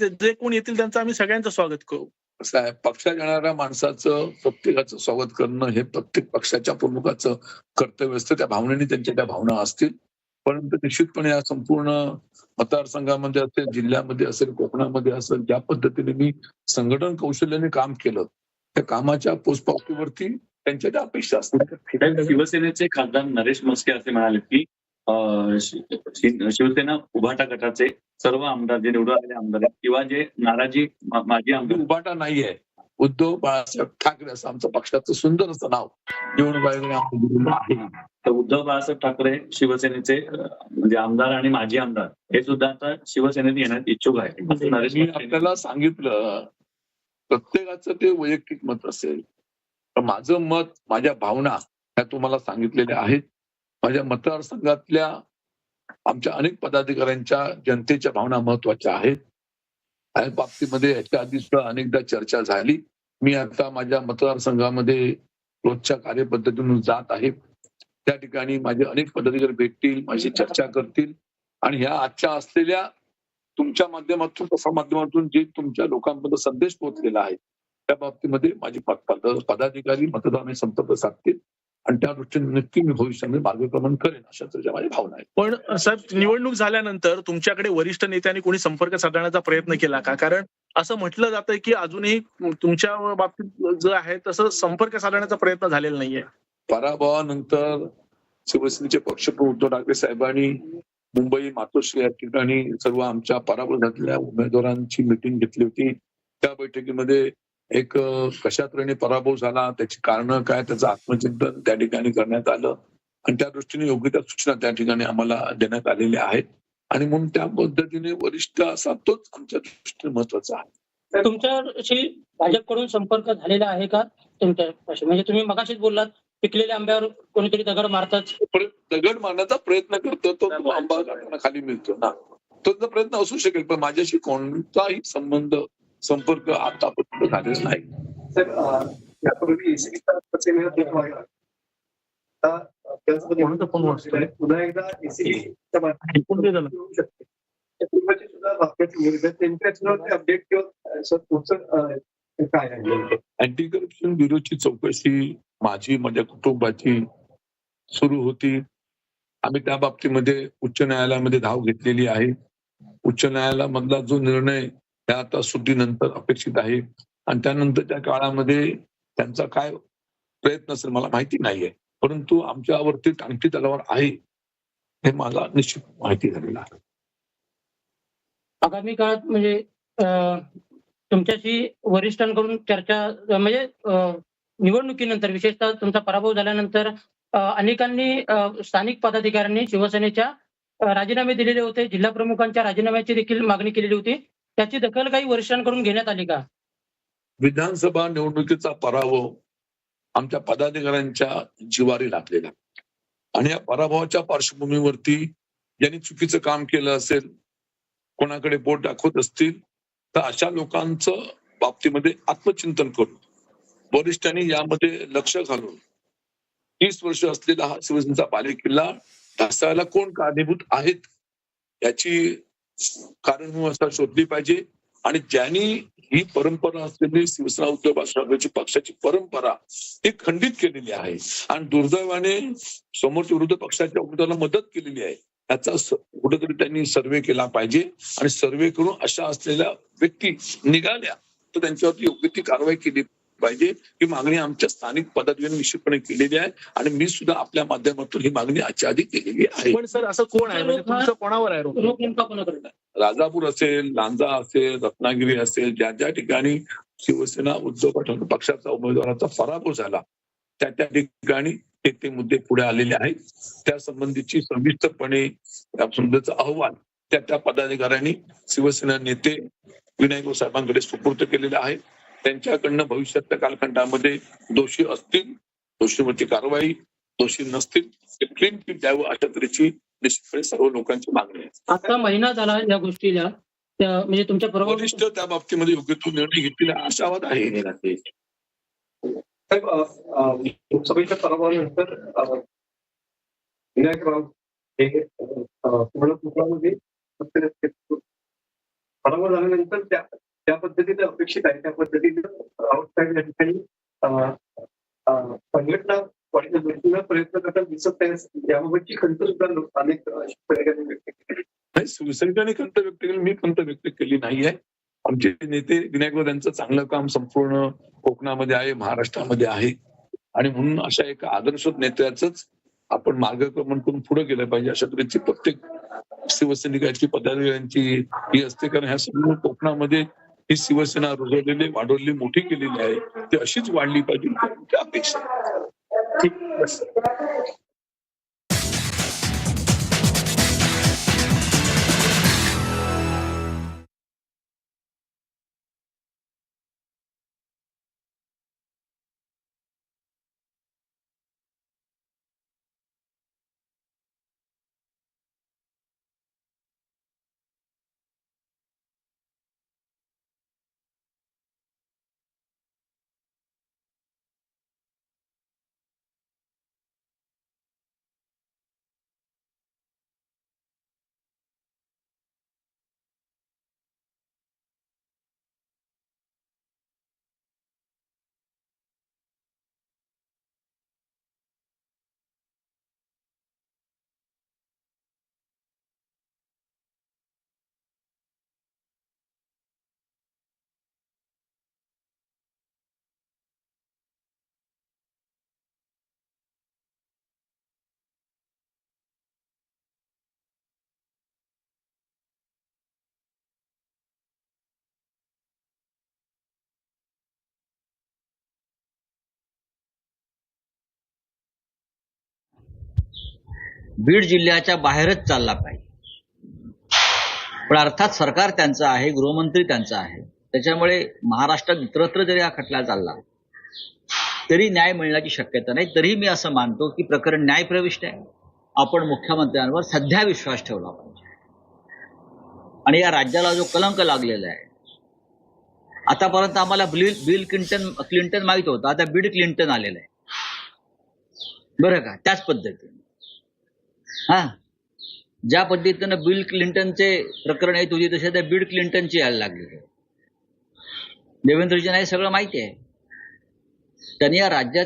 जे कोण येतील त्यांचं आम्ही सगळ्यांचं स्वागत करू. कसं आहे. पक्षात येणाऱ्या माणसाचं प्रत्येकाचं स्वागत करणं हे प्रत्येक पक्षाच्या प्रमुखाचं कर्तव्य असतं. त्या भावनेने त्यांच्या त्या भावना असतील. परंतु निश्चितपणे या संपूर्ण मतदारसंघामध्ये असेल जिल्ह्यामध्ये असेल कोकणामध्ये असेल ज्या पद्धतीने मी संघटन कौशल्याने काम केलं त्या कामाच्या पोचपावतीवरती त्यांच्या त्या अपेक्षा असतात साहेब, शिवसेनेचे खासदार नरेश मस्के असे म्हणाले की शिवसेना उभाटा गटाचे सर्व आमदार जे निवडून आलेले आमदार आहेत किंवा जे नाराजी माजी आमदार उबाटा नाहीये उद्धव बाळासाहेब ठाकरे असं आमचं पक्षाचं सुंदर असं नाव आहे. तर उद्धव बाळासाहेब ठाकरे शिवसेनेचे म्हणजे आमदार आणि माजी आमदार हे सुद्धा आता शिवसेनेत येण्यात इच्छुक आहे नरेश मी आपल्याला सांगितलं प्रत्येकाचं ते वैयक्तिक मत असेल. तर माझं मत माझ्या भावना ह्या तुम्हाला सांगितलेल्या आहेत. माझ्या मतदारसंघातल्या आमच्या अनेक पदाधिकाऱ्यांच्या जनतेच्या भावना महत्त्वाच्या आहेत. या बाबतीमध्ये याच्या आधी सुद्धा अनेकदा चर्चा झाली. मी आता माझ्या मतदारसंघामध्ये रोजच्या कार्यपद्धतीतून जात आहे. त्या ठिकाणी माझे अनेक पदाधिकारी भेटतील माझी चर्चा करतील. आणि ह्या आजच्या असलेल्या तुमच्या माध्यमातून तसा माध्यमातून जे तुमच्या लोकांमध्ये संदेश पोहोचलेला आहे त्या बाबतीमध्ये माझे पदाधिकारी मतदारांनी संपर्क साधतील. आणि त्या दृष्टीने नक्की मी भविष्यामध्ये मार्गक्रमण करेन अशा तऱ्हेच्या माझ्या भावना आहेत. पण साहेब निवडणूक झाल्यानंतर तुमच्याकडे वरिष्ठ नेत्यांनी कोणी संपर्क साधण्याचा प्रयत्न केला का? कारण असं म्हटलं जातंय की अजूनही तुमच्या बाबतीत जे आहे तसं संपर्क साधण्याचा प्रयत्न झालेला नाहीये. पराभवानंतर शिवसेनेचे पक्षप्रमुख उद्धव ठाकरे साहेबांनी मुंबई मातोश्री या ठिकाणी सर्व आमच्या पराभव झालेल्या उमेदवारांची मिटिंग घेतली होती. त्या बैठकीमध्ये एक कशा तऱ्हेने पराभव झाला त्याची कारणं काय त्याचं आत्मचिंतन त्या ठिकाणी करण्यात आलं. आणि त्या दृष्टीने योग्य त्या सूचना त्या ठिकाणी आम्हाला देण्यात आलेल्या आहेत. आणि म्हणून त्या पद्धतीने वरिष्ठ असा तोच आमच्या दृष्टीने महत्त्वाचा आहे. तुमच्याशी भाजपकडून संपर्क झालेला आहे का? तुमच्यापाशी म्हणजे तुम्ही मगाशीच बोललात पिकलेल्या आंब्यावर कोणीतरी दगड मारतात. दगड मारण्याचा प्रयत्न करतो तो आंबा खाली मिळतो ना. तो प्रयत्न असू शकेल पण माझ्याशी कोणताही संबंध संपर्क आतापर्यंत झालेला नाही. यापूर्वी? पुन्हा एकदा अपडेट किंवा काय आहे? अँटी करप्शन ब्युरोची चौकशी माझी माझ्या कुटुंबाची सुरू होती. आम्ही त्या बाबतीमध्ये उच्च न्यायालयामध्ये धाव घेतलेली आहे. उच्च न्यायालयामधला जो निर्णय त्या आता सुट्टीनंतर अपेक्षित आहे. आणि त्यानंतरच्या काळामध्ये त्यांचा काय प्रयत्न असेल मला माहिती नाहीये. परंतु आमच्यावरती टांगती तलावर आहे हे मला निश्चित माहिती झालेलं आहे. आगामी काळात म्हणजे अं, तुमच्याशी वरिष्ठांकडून चर्चा म्हणजे निवडणुकीनंतर विशेषतः तुमचा पराभव झाल्यानंतर अनेकांनी स्थानिक पदाधिकाऱ्यांनी शिवसेनेच्या राजीनामे दिलेले होते. जिल्हा प्रमुखांच्या राजीनाम्याची देखील मागणी केलेली होती. त्याची दखल काही वरिष्ठांकडून घेण्यात आली का? विधानसभा निवडणुकीचा पराभव आमच्या पदाधिकाऱ्यांच्या जिवारी लागलेला. आणि या पराभवाच्या पार्श्वभूमीवरती ज्यांनी चुकीचं काम केलं असेल कोणाकडे बोट दाखवत असतील तर अशा लोकांचं बाबतीमध्ये आत्मचिंतन करून वरिष्ठांनी यामध्ये लक्ष घालून तीस वर्ष असलेला हा शिवसेनेचा बालेकिल्ला ढासळायला कोण कारणीभूत आहेत याची कारण हो व्यवस्था शोधली पाहिजे. आणि ज्यांनी ही परंपरा असलेली शिवसेना उद्धव बाळासाहेबांची पक्षाची परंपरा ही खंडित केलेली आहे. आणि दुर्दैवाने समोरच्या विरोधी पक्षाच्या उमेदवाराला मदत केलेली आहे. याचा कुठेतरी त्यांनी सर्वे केला पाहिजे. आणि सर्वे करून अशा असलेल्या व्यक्ती निघाल्या तर त्यांच्यावरती योग्य ती कारवाई केली पाहिजे. ही मागणी आमच्या स्थानिक पदाधिकाऱ्यांनी निश्चितपणे केलेली आहे आणि मी सुद्धा आपल्या माध्यमातून ही मागणी आजच्या आधी केलेली आहे. पण सर असं कोण आहे? म्हणजे तुमचं कोणावर आहे राजापूर असेल लांजा असेल रत्नागिरी असेल ज्या ज्या ठिकाणी शिवसेना उद्धव ठाकरे पक्षाचा उमेदवाराचा पराभव झाला त्या त्या ठिकाणी ते ते मुद्दे पुढे आलेले आहेत. त्या संबंधीची सविस्तरपणे अहवाल त्या त्या पदाधिकाऱ्यांनी शिवसेना नेते विनायक साहेबांकडे सुपूर्द केलेला आहे. त्यांच्याकडनं भविष्यातल्या कालखंडामध्ये दोषी असतील दोषीवरची कारवाई दोषी नसतील ते क्लीन चिट द्यावं अशा तऱ्हेची निश्चितपणे सर्व लोकांची मागणी आहे. आता महिना झाला या गोष्टीला. त्या- म्हणजे तुमच्या वरिष्ठ त्या बाबतीमध्ये योग्य तो निर्णय घेतील आशावाद आहे. लोकसभेच्या पराभवानंतर विनायक राऊत हे पूर्ण कुटुंबामध्ये पराभव झाल्यानंतर त्या त्या पद्धतीने अपेक्षित आहे त्या पद्धतीने राऊत या ठिकाणी संघटना वाढीच्या दृष्टीनं प्रयत्न करताना दिसत आहे याबाबतची खंत सुद्धा लोक- अनेक अं, व्यक्त केली नाही शिवसैनिकांनी खंत व्यक्त केली मी खंत व्यक्त केली नाहीये आमचे नेते विनायक यांचं चांगलं काम संपूर्ण कोकणामध्ये आहे महाराष्ट्रामध्ये आहे. आणि म्हणून अशा एका आदर्श नेत्याच आपण मार्गक्रमण करून पुढे गेलं पाहिजे अशा तऱ्हेची प्रत्येक शिवसैनिकांची पदाधिकाऱ्यांची ही असते. कारण ह्या संपूर्ण कोकणामध्ये ही शिवसेना रुजवलेली वाढवलेली मोठी केलेली आहे ती अशीच वाढली पाहिजे अपेक्षा ठीक बीड जिल्ह्याच्या बाहेरच चालला पाहिजे. पण अर्थात सरकार त्यांचं आहे गृहमंत्री त्यांचं आहे. त्याच्यामुळे महाराष्ट्रात इतरत्र जरी हा खटला चालला तरी न्याय मिळण्याची शक्यता नाही. तरी मी असं मानतो की प्रकरण न्यायप्रविष्ट आहे. आपण मुख्यमंत्र्यांवर सध्या विश्वास ठेवला पाहिजे. आणि या राज्याला जो कलंक लागलेला आहे आतापर्यंत आम्हाला बिल बिल क्लिंटन क्लिंटन माहीत होता. आता बीड क्लिंटन आलेलं आहे. बरं का? त्याच पद्धतीने. हा. ज्या पद्धतीनं बिल क्लिंटनचे प्रकरण येत होती तसे त्या बिल क्लिंटनची यायला लागली. देवेंद्रजी हे सगळं माहिती आहे. त्यांनी या राज्यात